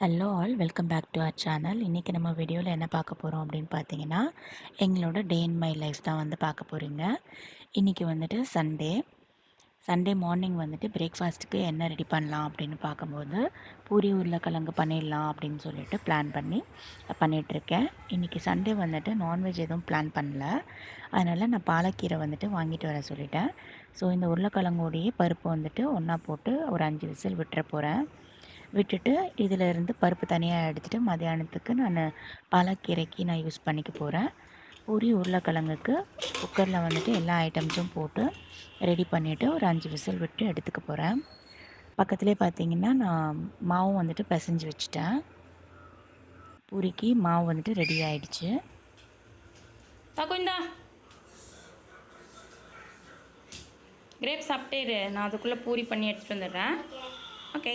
Hello all welcome back to our channel இன்றைக்கி நம்ம வீடியோவில் என்ன பார்க்க போகிறோம் அப்படின்னு பார்த்தீங்கன்னா எங்களோட டே இன் மை லைஃப் தான் வந்து பார்க்க போகிறீங்க இன்றைக்கி வந்துட்டு சண்டே சண்டே மார்னிங் வந்துட்டு பிரேக்ஃபாஸ்ட்டுக்கு என்ன ரெடி பண்ணலாம் அப்படின்னு பார்க்கும்போது பூரி உருளைக்கிழங்கு பண்ணிடலாம் அப்படின்னு சொல்லிட்டு பிளான் பண்ணி பண்ணிகிட்ருக்கேன் இன்றைக்கி சண்டே வந்துட்டு நான்வெஜ் எதுவும் பிளான் பண்ணல. அதனால் நான் பாலக்கீரை வந்துட்டு வாங்கிட்டு வர சொல்லிட்டேன். ஸோ இந்த உருளைக்கிழங்கோடையே பருப்பு வந்துட்டு ஒன்றா போட்டு ஒரு அஞ்சு விசில் விட்டுற போகிறேன் விட்டுட்டு இதில் இருந்து பருப்பு தனியாக எடுத்துகிட்டு மதியானத்துக்கு நான் பாலக்கீரைக்கு நான் யூஸ் பண்ணிக்க போகிறேன் பூரி உருளைக்கிழங்குக்கு குக்கரில் வந்துட்டு எல்லா ஐட்டம்ஸும் போட்டு ரெடி பண்ணிவிட்டு ஒரு அஞ்சு விசில் விட்டு எடுத்துக்க போகிறேன் பக்கத்துலேயே பார்த்தீங்கன்னா நான் மாவும் வந்துட்டு பிசைஞ்சு வச்சுட்டேன். பூரிக்கு மாவு வந்துட்டு ரெடி ஆயிடுச்சு. தாக்குந்தா கிரேப் சாப்பிட்டே நான் அதுக்குள்ளே பூரி பண்ணி எடுத்துகிட்டு வந்துடுறேன். ஓகே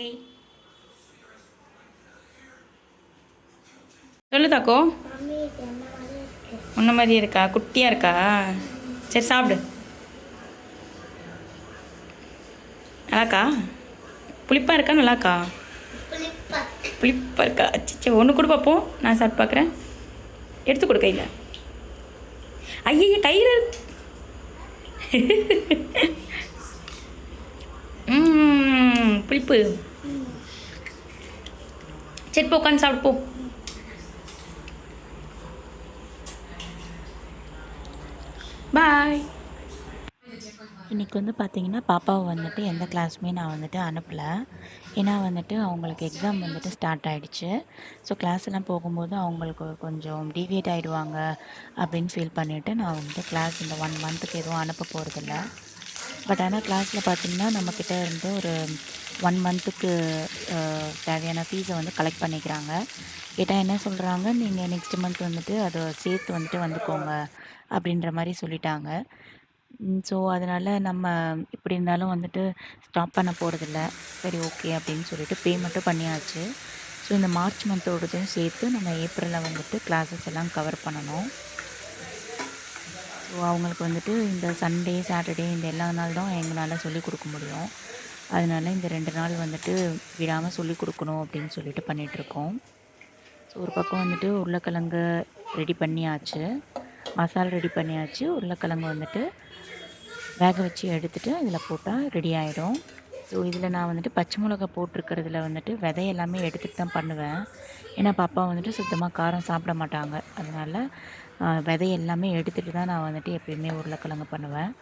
சொல்லு தாக்கோ உன்ன மாதிரி இருக்கா? குட்டியாக இருக்கா? சரி சாப்பிடு. நல்லாக்கா? புளிப்பாக இருக்கா? நல்லாக்கா? புளிப்பாக இருக்கா. அச்சோ ஒன்று கொடு பார்ப்போம் நான் சாப்பிட்டு பார்க்குறேன் எடுத்து கொடு கையில். ஐயோ கையில் புளிப்பு. சரி போ உட்காந்து சாப்பிட்டு போ. பாய் இன்றைக்கி வந்து பார்த்திங்கன்னா பாப்பாவை வந்துட்டு எந்த கிளாஸுமே நான் வந்துட்டு அனுப்பலை. ஏன்னா வந்துட்டு அவங்களுக்கு எக்ஸாம் வந்துட்டு ஸ்டார்ட் ஆகிடுச்சு ஸோ கிளாஸ் எல்லாம் போகும்போது அவங்களுக்கு கொஞ்சம் டிவியேட் ஆகிடுவாங்க அப்படின்னு ஃபீல் பண்ணிவிட்டு நான் வந்துட்டு கிளாஸ் இந்த ஒன் மந்த்துக்கு எதுவும் அனுப்ப போகிறதில்ல பட் ஆனால் கிளாஸில் பார்த்திங்கன்னா நம்மக்கிட்ட இருந்து ஒரு ஒன் மந்த்துக்கு தேவையான ஃபீஸை வந்து கலெக்ட் பண்ணிக்கிறாங்க. கேட்டால் என்ன சொல்கிறாங்க நீங்கள் நெக்ஸ்ட் மந்த் வந்துட்டு அதை சேர்த்து வந்துட்டு வந்துக்கோங்க அப்படின்ற மாதிரி சொல்லிட்டாங்க. ஸோ அதனால் நம்ம இப்படி இருந்தாலும் வந்துட்டு ஸ்டாப் பண்ண போகிறதில்ல சரி ஓகே அப்படின்னு சொல்லிட்டு பேமெண்ட்டும் பண்ணியாச்சு. ஸோ இந்த மார்ச் மந்தோடதையும் சேர்த்து நம்ம ஏப்ரலில் வந்துட்டு கிளாஸஸ் எல்லாம் கவர் பண்ணணும். ஸோ அவங்களுக்கு வந்துட்டு இந்த சண்டே சாட்டர்டே இந்த எல்லா நாள் தான் எங்களால் சொல்லிக் கொடுக்க முடியும். அதனால இந்த ரெண்டு நாள் வந்துட்டு விடாமல் சொல்லிக் கொடுக்கணும் அப்படின்னு சொல்லிட்டு பண்ணிகிட்ருக்கோம் ஸோ ஒரு பக்கம் வந்துட்டு உருளைக்கிழங்கு ரெடி பண்ணியாச்சு. மசாலா ரெடி பண்ணியாச்சு. உருளைக்கிழங்கு வந்துட்டு வேக வச்சு எடுத்துகிட்டு அதில் போட்டால் ரெடி ஆகிடும் ஸோ இதில் நான் வந்துட்டு பச்சை மிளகா போட்டிருக்கிறதுல வந்துட்டு விதை எல்லாமே எடுத்துகிட்டு தான் பண்ணுவேன். ஏன்னா பாப்பா வந்துட்டு சுத்தமாக காரம் சாப்பிட மாட்டாங்க. அதனால் விதை எல்லாமே எடுத்துகிட்டு தான் நான் வந்துட்டு எப்பயுமே உருளைக்கிழங்கு பண்ணுவேன்.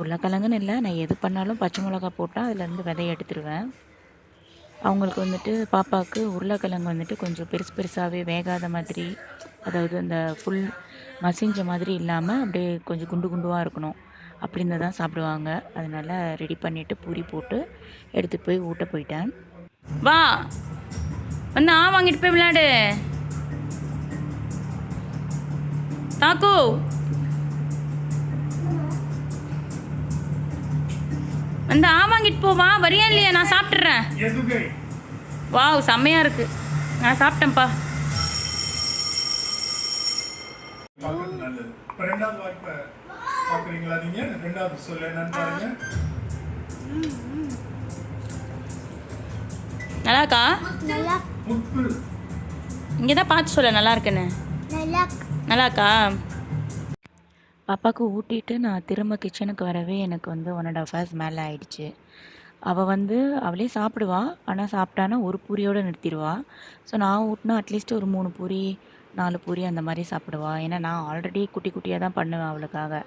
உருளைக்கிழங்குன்னு இல்லை நான் எது பண்ணாலும் பச்சை மிளகா போட்டால் அதுலேருந்து விதை எடுத்துருவேன். அவங்களுக்கு வந்துட்டு பாப்பாவுக்கு உருளைக்கிழங்கு வந்துட்டு கொஞ்சம் பெருசு பெருசாகவே வேகாத மாதிரி அதாவது அந்த ஃபுல் மசிஞ்ச மாதிரி இல்லாமல் அப்படியே கொஞ்சம் குண்டு குண்டுவாக இருக்கணும். அப்படி இருந்தால் தான் சாப்பிடுவாங்க. அதனால் ரெடி பண்ணிவிட்டு பூரி போட்டு எடுத்துகிட்டு போய் ஊட்ட போயிட்டேன். வா. வந்து ஆ வாங்கிட்டு போய் விளையாடு. தாக்கு. வந்து ஆ வாங்கிட்டு போ வா. வரியா இல்லையா? நான் சாப்பிட்றேன் வாவ் செம்மையா இருக்கு. நான் சாப்பிட்டேன்ப்பா. ரெண்டாவது சொல்ல என்னன்னு பாருங்க. நல்லாக்கா உப்பு இங்கே தான் பார்த்து சொல்ல நல்லா. இருக்குன்னு நல்லாக்கா? பாப்பாவுக்கு ஊட்டிட்டு நான் திரும்ப கிச்சனுக்கு வரவே எனக்கு வந்து ஒன் அண்ட் ஆஃப் ஹவர்ஸ் மேலே ஆயிடுச்சு. அவள் வந்து அவளே சாப்பிடுவா. ஆனால் சாப்பிட்டானா ஒரு பூரியோடு நிறுத்திடுவா. ஸோ நான் ஊட்டினா அட்லீஸ்ட் ஒரு மூணு பூரி நாலு பூரி அந்த மாதிரி சாப்பிடுவா. ஏன்னா நான் ஆல்ரெடி குட்டி குட்டியாக தான் பண்ணுவேன் அவளுக்காக.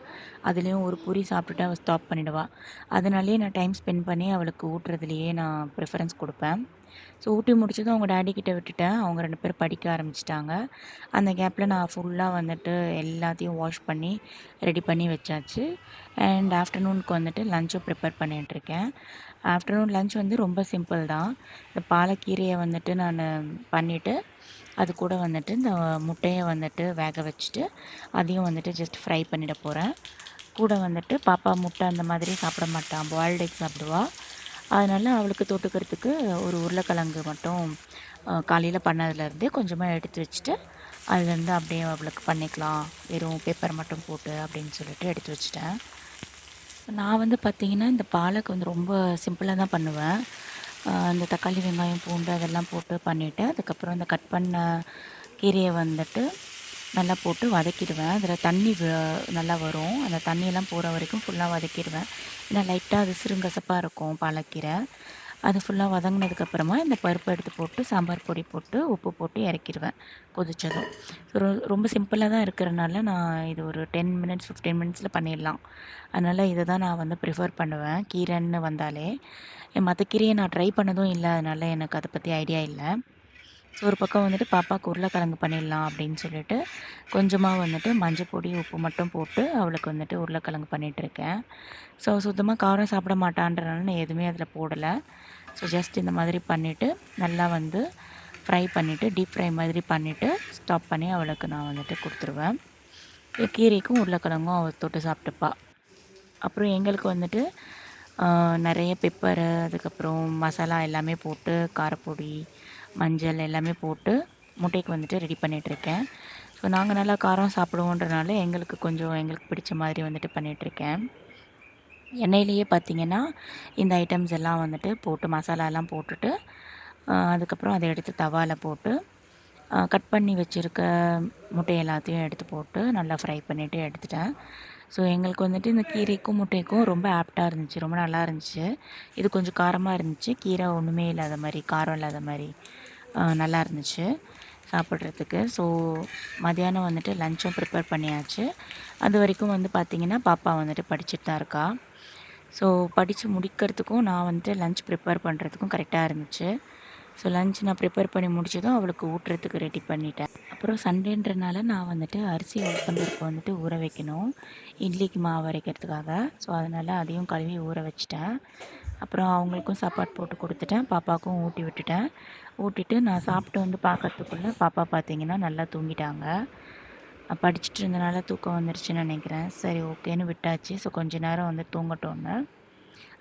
அதுலேயும் ஒரு பூரி சாப்பிட்டுட்டு அவள் ஸ்டாப் பண்ணிவிடுவா அதனாலேயே நான் டைம் ஸ்பெண்ட் பண்ணி அவளுக்கு ஊட்டுறதுலையே நான் ப்ரிஃபரன்ஸ் கொடுப்பேன். ஸோ ஊட்டி முடிச்சதும் அவங்க டேடி கிட்டே விட்டுட்டேன். அவங்க ரெண்டு பேரும் படிக்க ஆரம்பிச்சிட்டாங்க. அந்த கேப்பில் நான் ஃபுல்லாக வந்துட்டு எல்லாத்தையும் வாஷ் பண்ணி ரெடி பண்ணி வச்சாச்சு. அண்ட் ஆஃப்டர்நூனுக்கு வந்துட்டு லஞ்சும் ப்ரிப்பேர் பண்ணிகிட்ருக்கேன் ஆஃப்டர்நூன் லஞ்ச் வந்து ரொம்ப சிம்பிள் தான். இந்த பாலக்கீரையை வந்துட்டு நான் பண்ணிவிட்டு அது கூட வந்துட்டு இந்த முட்டையை வந்துட்டு வேக வச்சுட்டு அதையும் வந்துட்டு ஜஸ்ட் ஃப்ரை பண்ணிட போகிறேன் கூட வந்துட்டு பாப்பா முட்டை அந்த மாதிரி சாப்பிட மாட்டான் பாயில்டு எக் சாப்பிடுவா. அதனால் அவளுக்கு தொட்டுக்கிறதுக்கு ஒரு உருளைக்கிழங்கு மட்டும் காலையில் பண்ணதுலேருந்தே கொஞ்சமாக எடுத்து வச்சுட்டு அதுலேருந்து அப்படியே அவளுக்கு பண்ணிக்கலாம். வெறும் பேப்பர் மட்டும் போட்டு அப்படின்னு சொல்லிட்டு எடுத்து வச்சுட்டேன். நான் வந்து பார்த்திங்கன்னா இந்த பாலக்கு வந்து ரொம்ப சிம்பிளாக தான் பண்ணுவேன். இந்த தக்காளி வெங்காயம் பூண்டு அதெல்லாம் போட்டு பண்ணிவிட்டு அதுக்கப்புறம் இந்த கட் பண்ண கீரையை வந்துட்டு நல்லா போட்டு வதக்கிடுவேன். அதில் தண்ணி நல்லா வரும். அந்த தண்ணியெல்லாம் போகிற வரைக்கும் ஃபுல்லாக வதக்கிடுவேன். ஏன்னா லைட்டாக அது சிறுங்கசப்பாக இருக்கும் பாலக்கீரை. அது ஃபுல்லாக வதங்கினதுக்கப்புறமா இந்த பருப்பு எடுத்து போட்டு சாம்பார் பொடி போட்டு உப்பு போட்டு இறக்கிடுவேன் கொதிச்சதும். ஸோ ரொம்ப சிம்பிளாக தான் இருக்கிறனால நான் இது ஒரு டென் மினிட்ஸ் ஃபிஃப்டீன் மினிட்ஸில் பண்ணிடலாம். அதனால் இதை தான் நான் வந்து ப்ரிஃபர் பண்ணுவேன். கீரைன்னு வந்தாலே. மற்ற கீரையை நான் ட்ரை பண்ணதும் இல்லை. அதனால் எனக்கு அதை பற்றி ஐடியா இல்லை. ஸோ ஒரு பக்கம் வந்துட்டு பாப்பாவுக்கு உருளைக்கிழங்கு பண்ணிடலாம் அப்படின்னு சொல்லிட்டு கொஞ்சமாக வந்துட்டு மஞ்சள் பொடி உப்பு மட்டும் போட்டு அவளுக்கு வந்துட்டு உருளைக்கிழங்கு பண்ணிகிட்ருக்கேன் ஸோ சுத்தமாக காரம் சாப்பிட மாட்டான்றனால நான் எதுவுமே அதில் போடலை. ஸோ ஜஸ்ட் இந்த மாதிரி பண்ணிவிட்டு நல்லா வந்து ஃப்ரை பண்ணிவிட்டு டீப் ஃப்ரை மாதிரி பண்ணிவிட்டு ஸ்டாப் பண்ணி அவளுக்கு நான் வந்துட்டு கொடுத்துருவேன். கீரைக்கும் உருளைக்கிழங்கும் அவள் தொட்டு சாப்பிட்டுப்பா. அப்புறம் எங்களுக்கு வந்துட்டு நிறைய பெப்பரு அதுக்கப்புறம் மசாலா எல்லாமே போட்டு காரப்பொடி மஞ்சள் எல்லாமே போட்டு முட்டைக்கு வந்துட்டு ரெடி பண்ணிகிட்ருக்கேன் ஸோ நாங்கள் நல்லா காரம் சாப்பிடுவோன்றனால எங்களுக்கு கொஞ்சம் எங்களுக்கு பிடிச்ச மாதிரி வந்துட்டு பண்ணிகிட்ருக்கேன் எண்ணெயிலேயே பார்த்தீங்கன்னா இந்த ஐட்டம்ஸ் எல்லாம் வந்துட்டு போட்டு மசாலாலாம் போட்டுட்டு அதுக்கப்புறம் அதை எடுத்து தவாவில் போட்டு கட் பண்ணி வச்சுருக்க முட்டை எல்லாத்தையும் எடுத்து போட்டு நல்லா ஃப்ரை பண்ணிவிட்டு எடுத்துட்டேன். ஸோ எங்களுக்கு வந்துட்டு இந்த கீரைக்கும் முட்டைக்கும் ரொம்ப ஆப்டாக இருந்துச்சு ரொம்ப நல்லா இருந்துச்சு. இது கொஞ்சம் காரமாக இருந்துச்சு கீரை ஒன்றுமே இல்லாத மாதிரி காரம் இல்லாத மாதிரி நல்லா இருந்துச்சு சாப்பிட்றதுக்கு. ஸோ மதியானம் வந்துட்டு லஞ்சும் ப்ரிப்பேர் பண்ணியாச்சு. அது வரைக்கும் வந்து பார்த்திங்கன்னா பாப்பா வந்துட்டு படிச்சுட்டு தான் இருக்கா. ஸோ படித்து முடிக்கிறதுக்கும் நான் வந்துட்டு லஞ்ச் ப்ரிப்பேர் பண்ணுறதுக்கும் கரெக்டாக இருந்துச்சு. ஸோ லஞ்ச் நான் ப்ரிப்பேர் பண்ணி முடிச்சதும் அவளுக்கு ஊட்டுறதுக்கு ரெடி பண்ணிட்டேன். அப்புறம் சண்டேன்றனால நான் வந்துட்டு அரிசி உளுத்தம்பருப்பு வந்துட்டு ஊற வைக்கணும். இட்லிக்கு மாவு அரைக்கிறதுக்காக. ஸோ அதனால் அதையும் கழுவி ஊற வச்சிட்டேன். அப்புறம் அவங்களுக்கும் சாப்பாடு போட்டு கொடுத்துட்டேன். பாப்பாவுக்கும் ஊட்டி விட்டுட்டேன். ஊட்டிட்டு நான் சாப்பிட்டு வந்து பார்க்கறதுக்குள்ளே பாப்பா பார்த்தீங்கன்னா நல்லா தூங்கிட்டாங்க. படிச்சுட்டு இருந்தனால தூக்கம் வந்துருச்சுன்னு நினைக்கிறேன். சரி ஓகேன்னு விட்டாச்சு. ஸோ கொஞ்ச நேரம் வந்து தூங்கட்டோன்னு.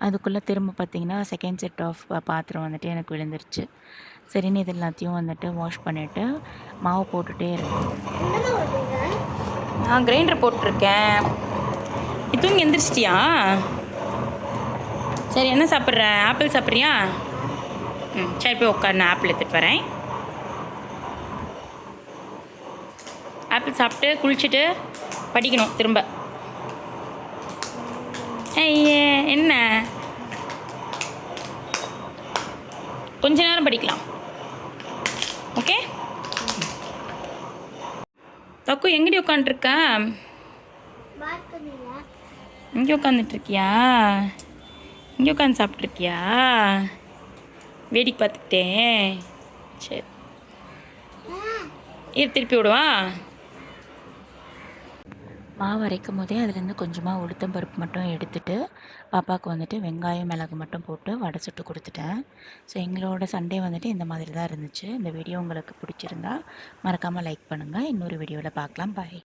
அதுக்குள்ளே திரும்ப பார்த்தீங்கன்னா செகண்ட் செட் ஆஃப் பாத்திரம் வந்துட்டு எனக்கு விழுந்துருச்சு. சரின்னு இது எல்லாத்தையும் வந்துட்டு வாஷ் பண்ணிவிட்டு மாவு போட்டுகிட்டே இருக்கேன். நான் கிரைண்டர் போட்டிருக்கேன். நீ தூங்கி எந்திரிச்சிட்டியா? சரி என்ன சாப்பிட்ற? ஆப்பிள் சாப்பிட்றியா? ம் சரி போய் உட்காந்து ஆப்பிள் எடுத்துகிட்டு வரேன். ஆப்பிள் சாப்பிட்டு குளிச்சுட்டு படிக்கணும் திரும்ப. ஐயே என்ன? கொஞ்ச நேரம் படிக்கலாம். ஓகே? தக்கு எங்கடி உட்காந்துருக்க இங்கே உட்காந்துட்டு இருக்கியா இங்கே உட்காந்து சாப்பிட்ருக்கியா? வேடிக்கை பார்த்துக்கிட்டேன். சரி. இரு திருப்பி விடுவா? மாவு அரைக்கும் போதே அதுலேருந்து கொஞ்சமாக உளுத்தம் பருப்பு மட்டும் எடுத்துட்டு பாப்பாவுக்கு வந்துட்டு வெங்காயம் மிளகு மட்டும் போட்டு வடை சுட்டு கொடுத்துட்டேன். ஸோ எங்களோட சண்டே வந்துட்டு இந்த மாதிரி தான் இருந்துச்சு. இந்த வீடியோ உங்களுக்கு பிடிச்சிருந்தா மறக்காமல் லைக் பண்ணுங்கள் இன்னொரு வீடியோவில் பார்க்கலாம். பாய்